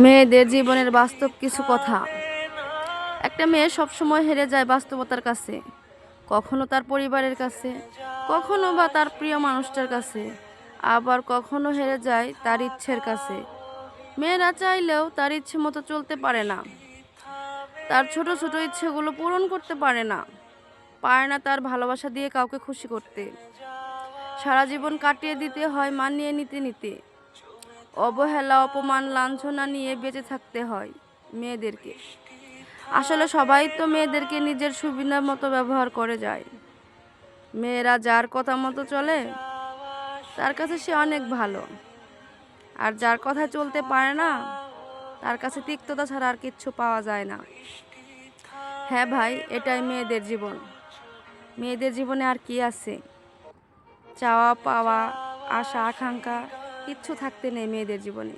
মেয়েদের জীবনের বাস্তব কিছু কথা। একটা মেয়ে সবসময় হেরে যায় বাস্তবতার কাছে। কখনো তার পরিবারের কাছে, কখনো বা তার প্রিয় মানুষটার কাছে, আবার কখনো হেরে যায় তার ইচ্ছের কাছে। মেয়েরা চাইলেও তার ইচ্ছে মতো চলতে পারে না। তার ছোট ছোট ইচ্ছেগুলো পূরণ করতে পারে না। পারে না তার ভালোবাসা দিয়ে কাউকে খুশি করতে। সারা জীবন কাটিয়ে দিতে হয়, মানিয়ে নিতে নিতে। অবহেলা, অপমান, লাঞ্ছনা নিয়ে বেঁচে থাকতে হয় মেয়েদেরকে। আসলে সবাই তো মেয়েদেরকে নিজের সুবিধা মতো ব্যবহার করে যায়। মেয়েরা যার কথা মতো চলে, তার কাছে সে অনেক ভালো। আর যার কথা চলতে পারে না, তার কাছে তিক্ততা ছাড়া আর কিচ্ছু পাওয়া যায় না। হ্যাঁ ভাই, এটাই মেয়েদের জীবন। মেয়েদের জীবনে আর কি আছে? চাওয়া, পাওয়া, আশা, আকাঙ্ক্ষা কিচ্ছু থাকতে নেই মেয়েদের জীবনে।